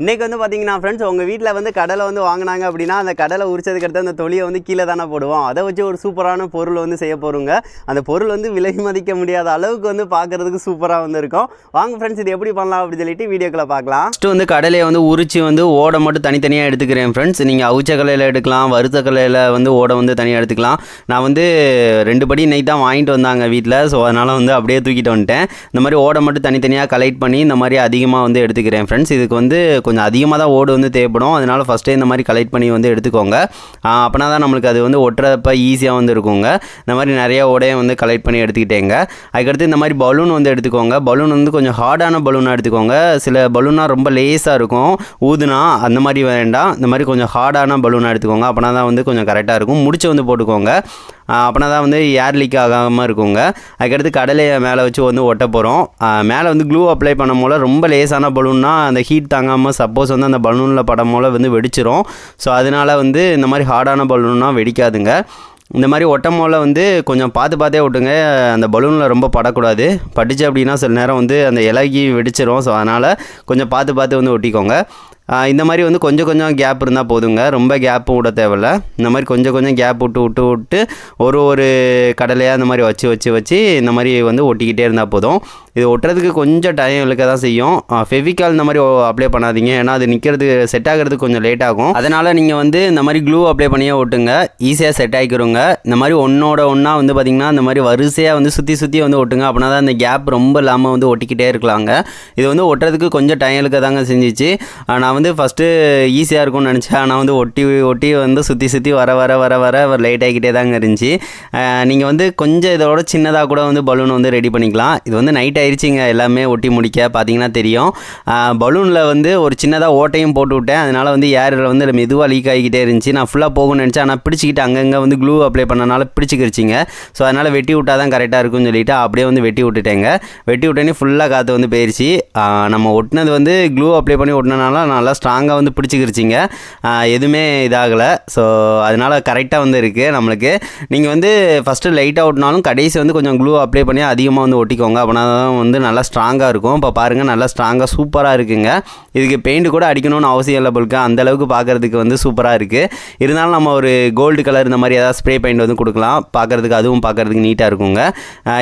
இன்றைக்கி வந்து பார்த்தீங்கன்னா ஃப்ரெண்ட்ஸ் உங்கள் வீட்டில் வந்து கடலை வந்து வாங்கினாங்க அப்படின்னா அந்த கடலை உரிச்சதுக்கு அடுத்து அந்த தொழியை வந்து கீழே தானே போடுவோம். அதை வச்சு ஒரு சூப்பரான பொருள் வந்து செய்ய போகிறோங்க அந்த பொருள் வந்து விலை மதிக்க முடியாத அளவுக்கு வந்து பார்க்குறதுக்கு சூப்பராக வந்து இருக்கும். வாங்க ஃப்ரெண்ட்ஸ் இது எப்படி பண்ணலாம் அப்படின்னு சொல்லிட்டு வீடியோக்களை பார்க்கலாம் ஃபஸ்ட்டு வந்து கடலையை வந்து உரிச்சு வந்து ஓடை மட்டும் தனித்தனியாக எடுத்துக்கிறேன் ஃப்ரெண்ட்ஸ் நீங்கள் அவிச்ச கலையில் எடுக்கலாம் வறுத்த கலையில் வந்து ஓடை வந்து தனியாக எடுத்துக்கலாம். நான் வந்து ரெண்டு படி நெய் தான் வாங்கிட்டு வந்தாங்க வீட்டில் ஸோ அதனால் வந்து அப்படியே தூக்கிட்டு வந்துட்டேன். இந்த மாதிரி ஓடை மட்டும் தனித்தனியாக கலெக்ட் பண்ணி இந்த மாதிரி அதிகமாக வந்து எடுத்துக்கிறேன் ஃப்ரெண்ட்ஸ் இதுக்கு வந்து கொஞ்சம் அதிகமாக தான் ஓடு வந்து தேவைப்படும். அதனால் ஃபஸ்ட்டே இந்த மாதிரி கலெக்ட் பண்ணி வந்து எடுத்துக்கோங்க. அப்படின்னா தான் நம்மளுக்கு அது வந்து ஒட்டுறப்ப ஈஸியாக வந்து இருக்குங்க. இந்த மாதிரி நிறைய ஓடையை வந்து கலெக்ட் பண்ணி எடுத்துக்கிட்டேங்க. அதுக்கடுத்து இந்த மாதிரி பலூன் வந்து எடுத்துக்கோங்க. பலூன் வந்து கொஞ்சம் ஹார்டான பலூனாக எடுத்துக்கோங்க. சில பலூனாக ரொம்ப லேஸாக இருக்கும். ஊதுனா அந்த மாதிரி வேண்டாம். இந்த மாதிரி கொஞ்சம் ஹார்டான பலூனாக எடுத்துக்கோங்க. அப்படின்னா தான் வந்து கொஞ்சம் கரெக்டாக இருக்கும். முடிச்சு வந்து போட்டுக்கோங்க. அப்படின்னா தான் வந்து ஏர் லீக் ஆகாமல் இருக்குங்க அதுக்கடுத்து கடலையை மேலே வச்சு வந்து ஒட்ட போகிறோம் மேலே வந்து க்ளூ அப்ளை பண்ணும் போல் ரொம்ப லேசான பலூன்னா அந்த ஹீட் தாங்காமல் சப்போஸ் வந்து அந்த பலூனில் படம் போல் வந்து வெடிச்சிரும். ஸோ அதனால் வந்து இந்த மாதிரி ஹார்டான பலூன்னா வெடிக்காதுங்க. இந்த மாதிரி ஒட்டம் போல் வந்து கொஞ்சம் பார்த்து பார்த்தே ஒட்டுங்க. அந்த பலூனில் ரொம்ப படக்கூடாது. பட்டுச்சு அப்படின்னா சில நேரம் வந்து அந்த இலகி வெடிச்சிரும். ஸோ அதனால் கொஞ்சம் பார்த்து பார்த்து வந்து ஒட்டிக்கோங்க. இந்த மாதிரி வந்து கொஞ்சம் கொஞ்சம் கேப் இருந்தால் போதுங்க. ரொம்ப கேப்பும் விட தேவையில்ல. இந்த மாதிரி கொஞ்சம் கொஞ்சம் கேப் விட்டு விட்டு விட்டு ஒரு ஒரு கடலையாக இந்த மாதிரி வச்சு வச்சு வச்சு இந்த மாதிரி வந்து ஒட்டிக்கிட்டே இருந்தால் போதும். இது ஒட்டுறதுக்கு கொஞ்சம் டைம் இழுக்க தான் செய்யும். ஃபெவிகால் இந்த மாதிரி அப்ளை பண்ணாதீங்க. ஏன்னா அது நிற்கிறதுக்கு செட் ஆகிறதுக்கு கொஞ்சம் லேட் ஆகும். அதனால் நீங்கள் வந்து இந்த மாதிரி க்ளூ அப்ளை பண்ணியே ஒட்டுங்க. ஈஸியாக செட் ஆகிக்கிறோங்க இந்த மாதிரி ஒன்றோட ஒன்றா வந்து பார்த்திங்கன்னா இந்த மாதிரி வரிசையாக வந்து சுற்றி சுற்றி வந்து ஒட்டுங்க. அப்படின்னா தான் அந்த கேப் ரொம்ப இல்லாமல் வந்து ஒட்டிக்கிட்டே இருக்கலாங்க. இது வந்து ஒட்டுறதுக்கு கொஞ்சம் டைம் இழுக்க தாங்க செஞ்சிச்சு. நான் நான் வந்து ஃபஸ்ட்டு ஈஸியாக இருக்கும்னு நினச்சேன். ஆனால் வந்து ஒட்டி ஒட்டி வந்து சுற்றி சுற்றி வர வர வர வர லேட் ஆகிக்கிட்டே தாங்க இருந்துச்சு. நீங்கள் வந்து கொஞ்சம் இதோட சின்னதாக கூட வந்து பலூன் வந்து ரெடி பண்ணிக்கலாம். இது வந்து நைட் ஆயிடுச்சிங்க எல்லாமே ஒட்டி முடிக்க பார்த்தீங்கன்னா தெரியும். பலூனில் வந்து ஒரு சின்னதாக ஓட்டையும் போட்டு விட்டேன். அதனால் வந்து ஏரில் வந்து மெதுவாக லீக் ஆகிக்கிட்டே இருந்துச்சு. நான் ஃபுல்லாக போகணும்னு நினச்சேன். ஆனால் பிடிச்சிக்கிட்டு அங்கங்கே வந்து க்ளூ அப்ளை பண்ணனால பிடிச்சிக்கிருச்சிங்க. ஸோ அதனால் வெட்டி விட்டால் தான் கரெக்டாக இருக்கும்னு சொல்லிட்டு அப்படியே வந்து வெட்டி விட்டுட்டேங்க. வெட்டி விட்டோன்னே ஃபுல்லாக காற்று வந்து போயிடுச்சு நம்ம ஒட்டினது வந்து க்ளூ அப்ளை பண்ணி ஒட்டினனால நல்லா நல்லா ஸ்ட்ராங்காக வந்து பிடிச்சிக்கிருச்சிங்க. எதுவுமே இதாகலை. ஸோ அதனால் கரெக்டாக வந்து இருக்குது நம்மளுக்கு. நீங்கள் வந்து ஃபஸ்ட்டு லைட்டாக ஓட்டினாலும் கடைசி வந்து கொஞ்சம் க்ளூ அப்ளை பண்ணி அதிகமாக வந்து ஒட்டிக்கோங்க. அப்படின்னா தான் வந்து நல்லா ஸ்ட்ராங்காக இருக்கும். இப்போ பாருங்கள் நல்லா ஸ்ட்ராங்காக சூப்பராக இருக்குங்க. இதுக்கு பெயிண்ட் கூட அடிக்கணும்னு அவசியம் இல்லை போலுக்கு அந்தளவுக்கு பார்க்குறதுக்கு வந்து சூப்பராக இருக்குது இருந்தாலும் நம்ம ஒரு கோல்டு கலர் இந்த மாதிரி ஏதாவது ஸ்ப்ரே பெயிண்ட் வந்து கொடுக்கலாம். பார்க்குறதுக்கு அதுவும் பார்க்குறதுக்கு நீட்டாக இருக்குங்க.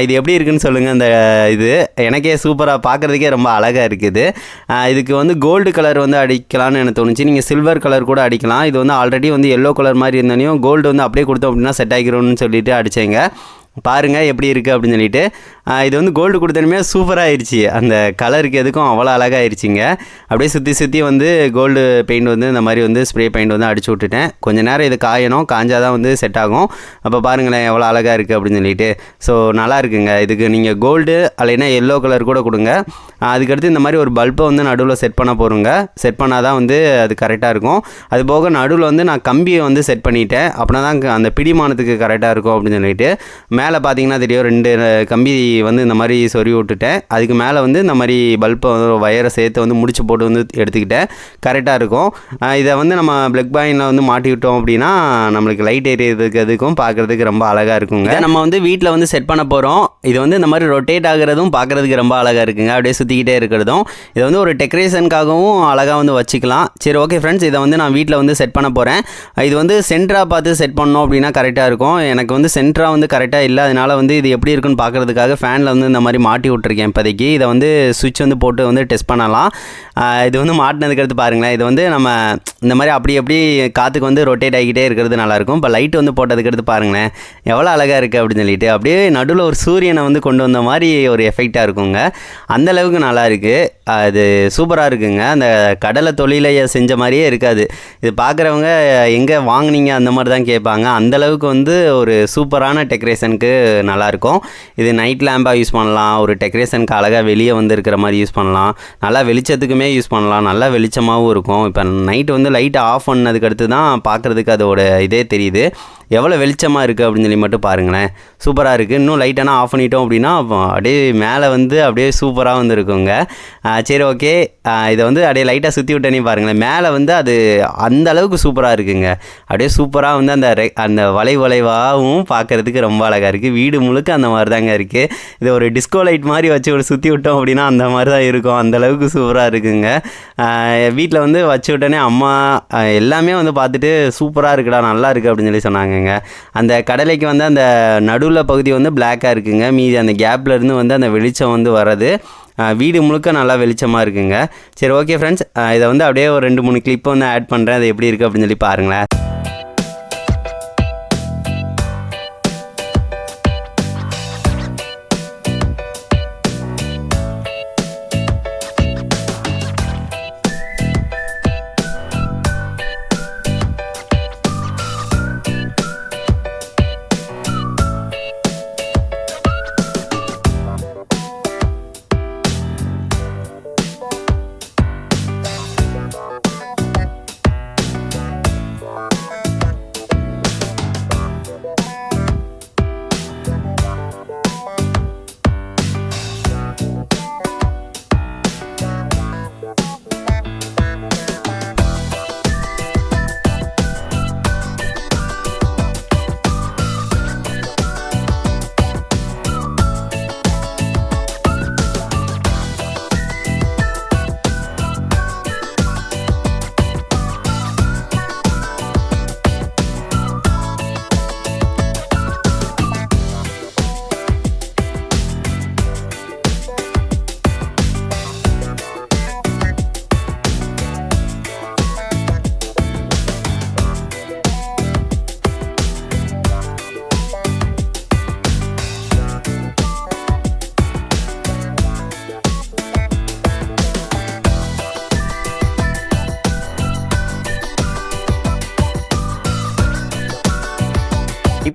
இது எப்படி இருக்குன்னு சொல்லுங்கள் இந்த இது எனக்கே சூப்பராக பார்க்குறதுக்கே ரொம்ப அழகாக இருக்குது. இதுக்கு வந்து கோல்டு கலர் வந்து அடி அடிக்கலாம்னு எனக்கு தோணுச்சு. நீங்கள் சில்வர் கலர் கூட அடிக்கலாம். இது வந்து ஆல்ரெடி வந்து எல்லோ கலர் மாதிரி இருந்தனையும் கோல்டு வந்து அப்படியே கொடுத்தோம் அப்படின்னா செட் ஆகிரும்னு சொல்லிட்டு அடித்தேங்க பாருங்கள் எப்படி இருக்குது அப்படின்னு சொல்லிட்டு. இது வந்து கோல்டு கொடுத்தனுமே சூப்பராக ஆயிடுச்சு அந்த கலருக்கு எதுக்கும் அவ்வளோ அழகாயிருச்சிங்க அப்படியே சுற்றி சுற்றி வந்து கோல்டு பெயிண்ட் வந்து இந்த மாதிரி வந்து ஸ்ப்ரே பெயிண்ட் வந்து அடிச்சு விட்டுட்டேன். கொஞ்ச நேரம் இது காயணும் காஞ்சாதான் வந்து செட் ஆகும். அப்போ பாருங்களேன் எவ்வளோ அழகாக இருக்குது அப்படின்னு சொல்லிட்டு. ஸோ நல்லா இருக்குங்க. இதுக்கு நீங்கள் கோல்டு அல்லைனா எல்லோ கலர் கூட கொடுங்க. அதுக்கடுத்து இந்த மாதிரி ஒரு பல்பை வந்து நடுவில் செட் பண்ண போகிறோங்க செட் பண்ணால் தான் வந்து அது கரெக்டாக இருக்கும். அது போக நடுவில் வந்து நான் கம்பியை வந்து செட் பண்ணிட்டேன். அப்படின்னா தான் அந்த பிடிமானத்துக்கு கரெக்டாக இருக்கும் அப்படின்னு சொல்லிட்டு. மேலே பார்த்தீங்கன்னா தெரியும் ரெண்டு கம்பி வந்து இந்த மாதிரி சொறி விட்டுட்டேன். அதுக்கு மேலே வந்து இந்த மாதிரி பல்பை வந்து வயரை சேர்த்து வந்து முடிச்சு போட்டு வந்து எடுத்துக்கிட்டேன். கரெக்டாக இருக்கும். இதை வந்து நம்ம பிளக் பாயினில் வந்து மாட்டி விட்டோம் அப்படின்னா நம்மளுக்கு லைட் எரியறதுக்கு அதுக்கும் பார்க்குறதுக்கு ரொம்ப அழகாக இருக்குங்க. நம்ம வந்து வீட்டில் வந்து செட் பண்ண போகிறோம் இது வந்து இந்த மாதிரி ரொட்டேட் ஆகிறதும் பார்க்குறதுக்கு ரொம்ப அழகாக இருக்குங்க. அப்படியே சுற்றிக்கிட்டே இருக்கிறதும். இது வந்து ஒரு டெக்கரேஷனுக்காகவும் அழகாக வந்து வச்சுக்கலாம். சரி ஓகே ஃப்ரெண்ட்ஸ் இதை வந்து நான் வீட்டில் வந்து செட் பண்ண போகிறேன் இது வந்து சென்டராக பார்த்து செட் பண்ணோம் அப்படின்னா கரெக்டாக இருக்கும். எனக்கு வந்து சென்டராக வந்து கரெக்டாக இல்லை இல்லை அதனால் வந்து இது எப்படி இருக்குன்னு பார்க்குறதுக்காக ஃபேனில் வந்து இந்த மாதிரி மாட்டி விட்ருக்கேன் இப்போதைக்கு. இதை வந்து சுவிட்ச் வந்து போட்டு வந்து டெஸ்ட் பண்ணலாம். இது வந்து மாட்டினதுக்கு எடுத்து பாருங்களேன். இது வந்து நம்ம இந்த மாதிரி அப்படி அப்படி காற்றுக்கு வந்து ரொட்டேட் ஆகிக்கிட்டே இருக்கிறது நல்லாயிருக்கும் இப்போ லைட் வந்து போட்டதுக்கு எடுத்து பாருங்களேன். எவ்வளோ அழகாக இருக்குது அப்படின்னு சொல்லிட்டு. அப்படியே நடுவில் ஒரு சூரியனை வந்து கொண்டு வந்த மாதிரி ஒரு எஃபெக்டாக இருக்குங்க. அந்தளவுக்கு நல்லா இருக்குது அது சூப்பராக இருக்குங்க. அந்த கடலை தொழிலை செஞ்ச மாதிரியே இருக்காது. இது பார்க்குறவங்க எங்கே வாங்குனீங்க அந்த மாதிரி தான் கேட்பாங்க. அந்த அளவுக்கு வந்து ஒரு சூப்பரான டெக்கரேஷனுக்கு நல்லாயிருக்கும். இது நைட் லேம்பாக யூஸ் பண்ணலாம். ஒரு டெக்கரேஷனுக்கு அழகாக வெளியே வந்து இருக்கிற மாதிரி யூஸ் பண்ணலாம். நல்லா வெளிச்சத்துக்குமே யூஸ் பண்ணலாம். நல்லா வெளிச்சமாகவும் இருக்கும். இப்போ நைட் வந்து லைட்டை ஆஃப் பண்ணதுக்கு அடுத்து தான் பார்க்குறதுக்கு அதோட இதே தெரியுது. எவ்வளோ வெளிச்சமாக இருக்குது அப்படின்னு சொல்லி மட்டும் பாருங்களேன். சூப்பராக இருக்குது இன்னும் லைட்டெல்லாம் ஆஃப் பண்ணிட்டோம் அப்படின்னா அப்படியே மேலே வந்து அப்படியே சூப்பராக வந்து இருக்குங்க சரி ஓகே இதை வந்து அப்படியே லைட்டாக சுற்றி விட்டேனே பாருங்களேன். மேலே வந்து அது அந்த அளவுக்கு சூப்பராக இருக்குங்க. அப்படியே சூப்பராக வந்து அந்த அந்த வளை வளைவாகவும் பார்க்குறதுக்கு ரொம்ப அழகாக இருக்குது இருக்குது வீடு முழுக்க அந்த மாதிரி தாங்க இருக்குது இது ஒரு டிஸ்கோ லைட் மாதிரி வச்சு ஒரு சுற்றி விட்டோம் அப்படின்னா அந்த மாதிரி தான் இருக்கும் அந்தளவுக்கு சூப்பராக இருக்குங்க. வீட்டில் வந்து வச்சு விட்டோன்னே அம்மா எல்லாமே வந்து பார்த்துட்டு சூப்பராக இருக்குடா நல்லா இருக்குது அப்படின்னு சொல்லி சொன்னாங்கங்க. அந்த கடலைக்கு வந்து அந்த நடுவில் பகுதி வந்து பிளாக்காக இருக்குங்க. மீதி அந்த கேப்லேருந்து வந்து அந்த வெளிச்சம் வந்து வர்றது வீடு முழுக்க நல்லா வெளிச்சமாக இருக்குங்க. சரி ஓகே ஃப்ரெண்ட்ஸ் இதை வந்து அப்படியே ஒரு ரெண்டு மூணு கிளிப்பை வந்து ஆட் பண்ணுறேன் அது எப்படி இருக்குது அப்படின்னு சொல்லி பாருங்களேன்.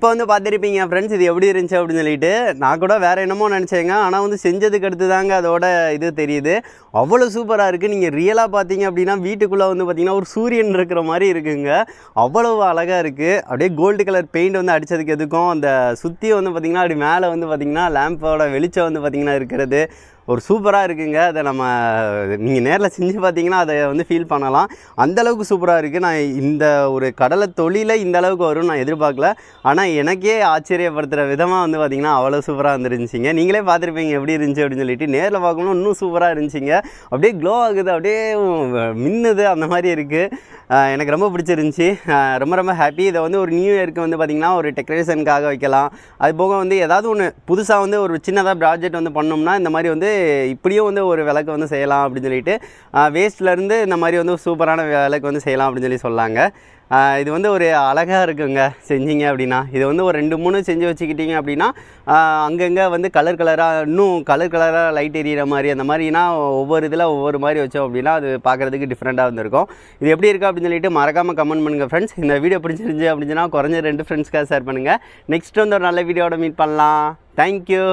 இப்போ வந்து பார்த்துருப்பீங்க ஃப்ரெண்ட்ஸ் இது எப்படி இருந்துச்சு அப்படின்னு சொல்லிட்டு. நான் கூட வேறு என்னமோ நினச்சேங்க. ஆனால் வந்து செஞ்சதுக்கு அடுத்து தாங்க அதோட இது தெரியுது. அவ்வளோ சூப்பராக இருக்குது நீங்கள் ரியலாக பார்த்தீங்க அப்படின்னா வீட்டுக்குள்ளே வந்து பார்த்தீங்கன்னா ஒரு சூரியன் இருக்கிற மாதிரி இருக்குங்க. அவ்வளவு அழகாக இருக்குது அப்படியே கோல்டு கலர் பெயிண்ட் வந்து அடித்ததுக்கு எதுக்கும். அந்த சுற்றி வந்து பார்த்திங்கன்னா அப்படி மேலே வந்து பார்த்திங்கன்னா லேம்போட வெளிச்சம் வந்து பார்த்திங்கன்னா இருக்கிறது. ஒரு சூப்பராக இருக்குங்க. அதை நம்ம நீங்கள் நேரில் செஞ்சு பார்த்தீங்கன்னா அதை வந்து ஃபீல் பண்ணலாம். அந்த அளவுக்கு சூப்பராக இருக்குது நான் இந்த ஒரு கடலை தொழில இந்த அளவுக்கு வரும்னு நான் எதிர்பார்க்கல. ஆனால் எனக்கே ஆச்சரியப்படுத்துகிற விதமாக வந்து பார்த்திங்கன்னா அவ்வளோ சூப்பராக வந்துருந்துச்சிங்க. நீங்களே பார்த்துருப்பீங்க எப்படி இருந்துச்சு அப்படின்னு சொல்லிட்டு. நேரில் பார்க்கணும் இன்னும் சூப்பராக இருந்துச்சிங்க. அப்படியே க்ளோ ஆகுது. அப்படியே மின்னுது. அந்த மாதிரி இருக்குது எனக்கு ரொம்ப பிடிச்சிருந்துச்சி. ரொம்ப ரொம்ப ஹாப்பி இதை வந்து ஒரு நியூ இயருக்கு வந்து பார்த்திங்கன்னா ஒரு டெக்கரேஷனுக்காக வைக்கலாம். அது போக வந்து ஏதாவது ஒன்று புதுசாக வந்து ஒரு சின்னதாக ப்ராஜெக்ட் வந்து பண்ணோம்னா இந்த மாதிரி வந்து இப்படியும் வந்து ஒரு விளக்கு வந்து செய்யலாம் அப்படின்னு சொல்லிட்டு வேஸ்ட்லேருந்து இந்த மாதிரி வந்து சூப்பரான விளக்கு வந்து செய்யலாம் அப்படின்னு சொல்லி சொல்லாங்க இது வந்து ஒரு அழகாக இருக்குங்க செஞ்சீங்க அப்படின்னா. இது வந்து ஒரு ரெண்டு மூணு செஞ்சு வச்சுக்கிட்டிங்க அப்படின்னா அங்கங்கே வந்து கலர் கலராக இன்னும் கலர் கலராக லைட் எரியிற மாதிரி அந்த மாதிரினா ஒவ்வொரு இதில் ஒவ்வொரு மாதிரி வச்சோம் அப்படின்னா அது பார்க்குறதுக்கு டிஃப்ரெண்ட்டாக வந்திருக்கும். இது எப்படி இருக்குது அப்படின்னு சொல்லிட்டு மறக்காமல் கமெண்ட் பண்ணுங்கள் ஃப்ரெண்ட்ஸ் இந்த வீடியோ பிடிச்சிருந்துச்சு அப்படின்னா குறைஞ்ச ரெண்டு ஃப்ரெண்ட்ஸ்க்காக ஷேர் பண்ணுங்கள் நெக்ஸ்ட் வந்து ஒரு நல்ல வீடியோட மீட் பண்ணலாம். தேங்க்யூ